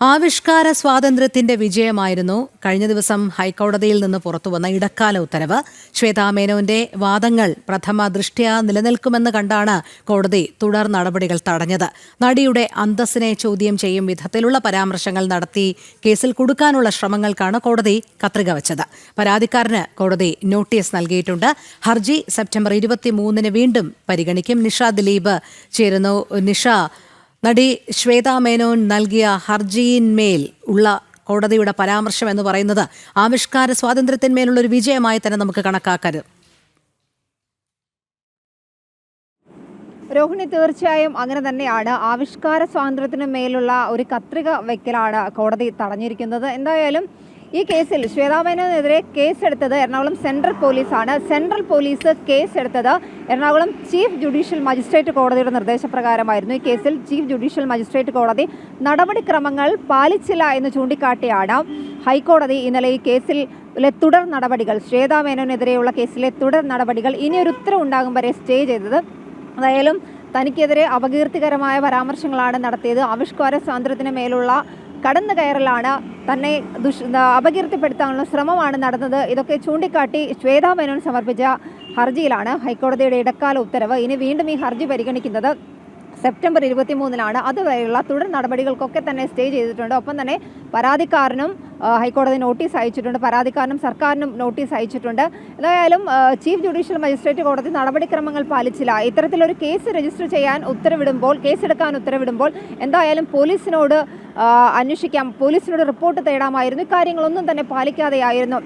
ആവിഷ്കാര സ്വാതന്ത്ര്യത്തിന്റെ വിജയമായിരുന്നു കഴിഞ്ഞ ദിവസം ഹൈക്കോടതിയിൽ നിന്ന് പുറത്തുവന്ന ഇടക്കാല ഉത്തരവ്. ശ്വേതാമേനോന്റെ വാദങ്ങൾ പ്രഥമ ദൃഷ്ട്യാ നിലനിൽക്കുമെന്ന് കണ്ടാണ് കോടതി തുടർ നടപടികൾ തടഞ്ഞത്. നടിയുടെ അന്തസ്സിനെ ചോദ്യം ചെയ്യും വിധത്തിലുള്ള പരാമർശങ്ങൾ നടത്തി കേസിൽ കൊടുക്കാനുള്ള ശ്രമങ്ങൾക്കാണ് കോടതി കത്രിക വച്ചത്. പരാതിക്കാരന് കോടതി നോട്ടീസ് നൽകിയിട്ടുണ്ട്. ഹർജി സെപ്റ്റംബർ ഇരുപത്തിമൂന്നിന് വീണ്ടും പരിഗണിക്കും. നിഷ ദിലീപ് ചേരുന്നു. നിഷ നടി ശ്വേതാ മേനോൻ നൽകിയ ഹർജിയിന്മേൽ ഉള്ള കോടതിയുടെ പരാമർശം എന്ന് പറയുന്നത് ആവിഷ്കാര സ്വാതന്ത്ര്യത്തിന്മേലുള്ള ഒരു വിജയമായി തന്നെ നമുക്ക് കണക്കാക്കരുത്. രോഹിണി തീർച്ചയായും അങ്ങനെ തന്നെയാണ്. ആവിഷ്കാര സ്വാതന്ത്ര്യത്തിന് മേലുള്ള ഒരു കത്രിക വെക്കലാണ് കോടതി തടഞ്ഞിരിക്കുന്നത്. എന്തായാലും ഈ കേസിൽ ശ്വേതാമേനോനെതിരെ കേസെടുത്തത് എറണാകുളം സെൻട്രൽ പോലീസാണ്. സെൻട്രൽ പോലീസ് കേസെടുത്തത് എറണാകുളം ചീഫ് ജുഡീഷ്യൽ മജിസ്ട്രേറ്റ് കോടതിയുടെ നിർദ്ദേശപ്രകാരമായിരുന്നു. ഈ കേസിൽ ചീഫ് ജുഡീഷ്യൽ മജിസ്ട്രേറ്റ് കോടതി നടപടിക്രമങ്ങൾ പാലിച്ചില്ല എന്ന് ചൂണ്ടിക്കാട്ടിയാണ് ഹൈക്കോടതി ഇന്നലെ ഈ കേസിൽ തുടർ നടപടികൾ ശ്വേതാമേനോനെതിരെയുള്ള കേസിലെ തുടർ നടപടികൾ ഒരു ഉത്തരവ് ഉണ്ടാകും വരെ സ്റ്റേ ചെയ്തത്. അതായാലും തനിക്കെതിരെ അപകീർത്തികരമായ പരാമർശങ്ങളാണ് നടത്തിയത്. ആവിഷ്കാര സ്വാതന്ത്ര്യത്തിന് മേലുള്ള കടന്നു കയറലാണ്. തന്നെ ദുഷ് അപകീർത്തിപ്പെടുത്താനുള്ള ശ്രമമാണ് നടന്നത്. ഇതൊക്കെ ചൂണ്ടിക്കാട്ടി ശ്വേതാ മേനോൻ സമർപ്പിച്ച ഹർജിയിലാണ് ഹൈക്കോടതിയുടെ ഇടക്കാല ഉത്തരവ്. ഇനി വീണ്ടും ഈ ഹർജി പരിഗണിക്കുന്നത് സെപ്റ്റംബർ ഇരുപത്തി മൂന്നിനാണ് അതുവരെയുള്ള തുടർ നടപടികൾക്കൊക്കെ തന്നെ സ്റ്റേ ചെയ്തിട്ടുണ്ട്. ഒപ്പം തന്നെ പരാതിക്കാരനും ഹൈക്കോടതി നോട്ടീസ് അയച്ചിട്ടുണ്ട്. പരാതിക്കാരനും സർക്കാരിനും നോട്ടീസ് അയച്ചിട്ടുണ്ട്. എന്തായാലും ചീഫ് ജുഡീഷ്യൽ മജിസ്ട്രേറ്റ് കോടതി നടപടിക്രമങ്ങൾ പാലിച്ചില്ല. ഇത്തരത്തിലൊരു കേസ് രജിസ്റ്റർ ചെയ്യാൻ ഉത്തരവിടുമ്പോൾ കേസെടുക്കാൻ ഉത്തരവിടുമ്പോൾ എന്തായാലും പോലീസിനോട് അന്വേഷിക്കാം. പോലീസിനോട് റിപ്പോർട്ട് തേടാമായിരുന്നു. ഇക്കാര്യങ്ങളൊന്നും തന്നെ പാലിക്കാതെയായിരുന്നു.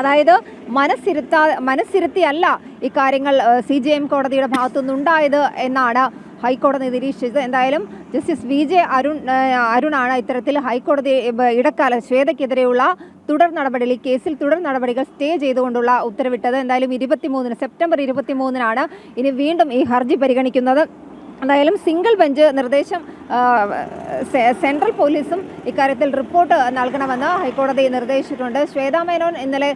അതായത് മനസ്സിരുത്താ മനസ്സിരുത്തിയല്ല ഇക്കാര്യങ്ങൾ സി ജെ എം കോടതിയുടെ ഭാഗത്തുനിന്നുണ്ടായത് എന്നാണ് ഹൈക്കോടതി നിരീക്ഷിച്ചത്. എന്തായാലും ജസ്റ്റിസ് വി ജെ അരുൺ അരുണാണ് ഇത്തരത്തിൽ ഹൈക്കോടതി ഇടക്കാല ശ്വേതയ്ക്കെതിരെയുള്ള തുടർ നടപടികൾ ഈ കേസിൽ തുടർ നടപടികൾ സ്റ്റേ ചെയ്തുകൊണ്ടുള്ള ഉത്തരവിട്ടത്. എന്തായാലും ഇരുപത്തിമൂന്നിന് സെപ്റ്റംബർ ഇരുപത്തിമൂന്നിനാണ് ഇനി വീണ്ടും ഈ ഹർജി പരിഗണിക്കുന്നത്. എന്തായാലും സിംഗിൾ ബെഞ്ച് നിർദ്ദേശം സെൻട്രൽ പോലീസും ഇക്കാര്യത്തിൽ റിപ്പോർട്ട് നൽകണമെന്ന് ഹൈക്കോടതി നിർദ്ദേശിച്ചിട്ടുണ്ട്. ശ്വേതാ മേനോൻ ഇന്നലെ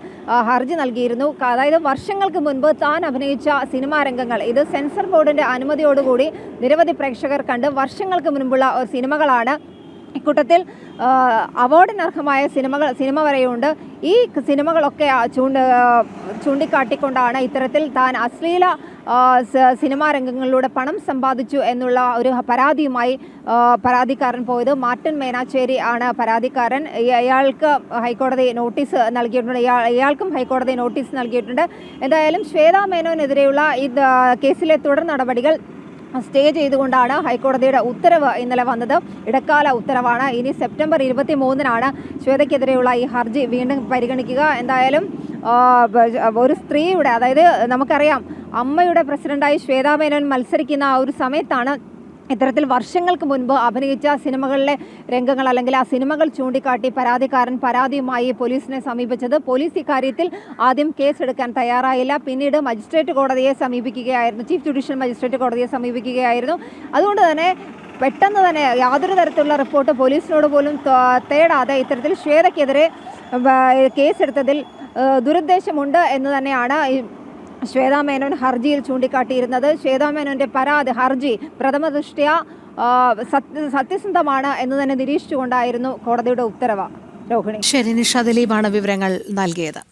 ഹർജി നൽകിയിരുന്നു. അതായത് വർഷങ്ങൾക്ക് മുൻപ് താൻ അഭിനയിച്ച സിനിമാ രംഗങ്ങൾ. ഇത് സെൻസർ ബോർഡിന്റെ അനുമതിയോടുകൂടി നിരവധി പ്രേക്ഷകർ കണ്ട് വർഷങ്ങൾക്ക് മുൻപുള്ള സിനിമകളാണ് ഇക്കൂട്ടത്തിൽ അവാർഡിനർഹമായ സിനിമകൾ സിനിമ വരെയുണ്ട്. ഈ സിനിമകളൊക്കെ ചൂണ്ട് ചൂണ്ടിക്കാട്ടിക്കൊണ്ടാണ് ഇത്തരത്തിൽ താൻ അശ്ലീല സിനിമാ രംഗങ്ങളിലൂടെ പണം സമ്പാദിച്ചു എന്നുള്ള ഒരു പരാതിയുമായി പരാതിക്കാരൻ പോയത്. മാർട്ടിൻ മേനാച്ചേരി ആണ് പരാതിക്കാരൻ. ഇയാൾക്ക് ഹൈക്കോടതി നോട്ടീസ് നൽകിയിട്ടുണ്ട്. ഇയാൾ ഇയാൾക്കും ഹൈക്കോടതി നോട്ടീസ് നൽകിയിട്ടുണ്ട്. എന്തായാലും ശ്വേതാ മേനോനെതിരെയുള്ള ഈ കേസിലെ തുടർ നടപടികൾ സ്റ്റേ ചെയ്തുകൊണ്ടാണ് ഹൈക്കോടതിയുടെ ഉത്തരവ് ഇന്നലെ വന്നത്. ഇടക്കാല ഉത്തരവാണ്. ഇനി സെപ്റ്റംബർ ഇരുപത്തി മൂന്നിനാണ് ശ്വേതയ്ക്കെതിരെയുള്ള ഈ ഹർജി വീണ്ടും പരിഗണിക്കുക. എന്തായാലും ഒരു സ്ത്രീയുടെ അതായത് നമുക്കറിയാം അമ്മയുടെ പ്രസിഡന്റായി ശ്വേതാമേനോൻ മത്സരിക്കുന്ന ആ ഒരു സമയത്താണ് ഇത്തരത്തിൽ വർഷങ്ങൾക്ക് മുൻപ് അഭിനയിച്ച സിനിമകളിലെ രംഗങ്ങൾ അല്ലെങ്കിൽ ആ സിനിമകൾ ചൂണ്ടിക്കാട്ടി പരാതിക്കാരൻ പരാതിയുമായി പോലീസിനെ സമീപിച്ചത് പോലീസ് ഇക്കാര്യത്തിൽ ആദ്യം കേസെടുക്കാൻ തയ്യാറായില്ല. പിന്നീട് മജിസ്ട്രേറ്റ് കോടതിയെ സമീപിക്കുകയായിരുന്നു. ചീഫ് ജുഡീഷ്യൽ മജിസ്ട്രേറ്റ് കോടതിയെ സമീപിക്കുകയായിരുന്നു. അതുകൊണ്ട് തന്നെ പെട്ടെന്ന് തന്നെ യാതൊരു തരത്തിലുള്ള റിപ്പോർട്ട് പോലീസിനോട് പോലും തേടാതെ ഇത്തരത്തിൽ ശ്വേതയ്ക്കെതിരെ കേസെടുത്തതിൽ ദുരുദ്ദേശമുണ്ട് എന്ന് തന്നെയാണ് ശ്വേതാ മേനോൻ ഹർജിയിൽ ചൂണ്ടിക്കാട്ടിയിരുന്നത്. ശ്വേതാ പരാതി ഹർജി പ്രഥമ ദൃഷ്ട്യ സത്യസന്ധമാണ് എന്ന് തന്നെ നിരീക്ഷിച്ചുകൊണ്ടായിരുന്നു കോടതിയുടെ ഉത്തരവ്. രോഹിണി. ശരി നിഷ ദിലീപാണ് വിവരങ്ങൾ നൽകിയത്.